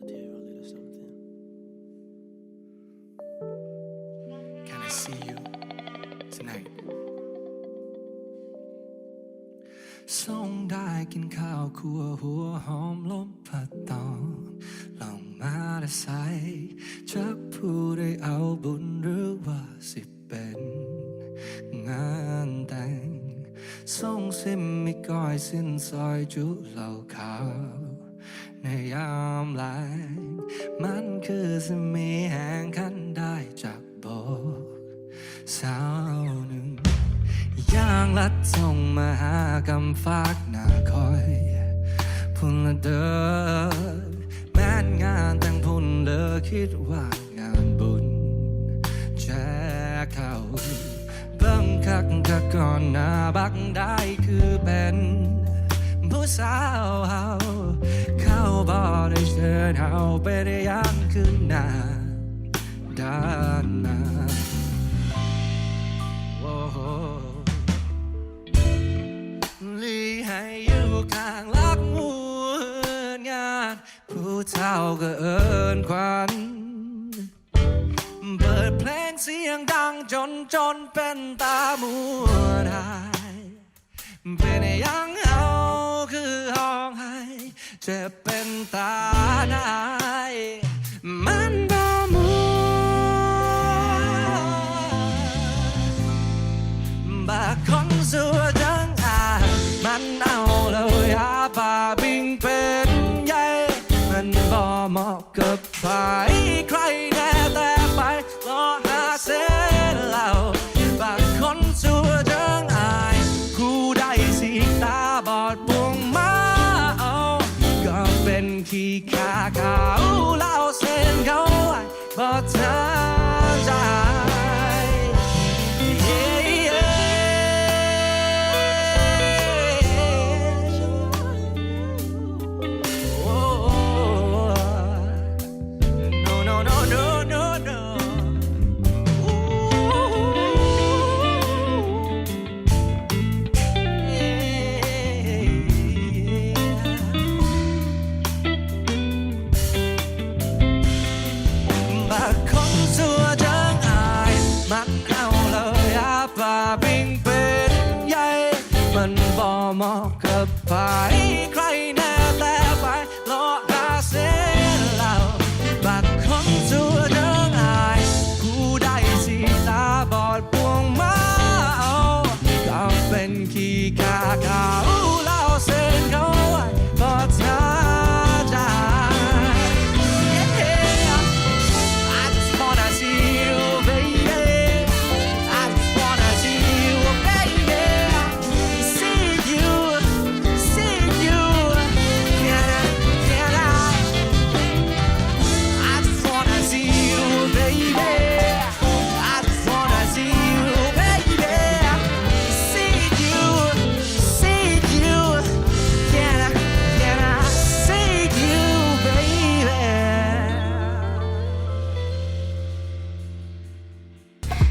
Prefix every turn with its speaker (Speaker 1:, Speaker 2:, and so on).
Speaker 1: could hear a little something. Can I see you tonight? ส่งได้กินข้าวคั่วหัวหอมลมผัดตอนลองมาละสายจะผู้ได้เอาบุญหรือว่าสิเป็นงานแต่งส่งซิมไม่ก้อยสิ้นซอยจุเหล่าขาว ในยามแรงมันคือสมีแห่งคันได้จากโบกสาวหนึ่งย่างลัดส่งมาหากำฝากหน้าคอยพุ่นละเดินแม้นงานแต่งพุ่นเลอคิดว่างานบุญแจกเขาเบิ่งคักคักก่อนหน้าบักได้คือเป็นผู้สาว ด้านหน้าโอ้โหลีให้อยู่ข้างลักมูลงาน ผู้เฒ่าก็เอินควันเปิดเพลงเสียงดังจนจนเป็นตามัวได้เป็นยังเอาคือห้องให้จะเป็นตาหนมั กับใครใครแน่แต่ไปรอหาเส้นเหล่าบางคนสัวจังอายคู่ใดสีตาบอดบวงมาเอาก็เป็นขี้ขาขาเล่าเส้นเขาไว้บ่เธอ ปาบิงเป็นใหญ่ มันบ่เหมาะกับใคร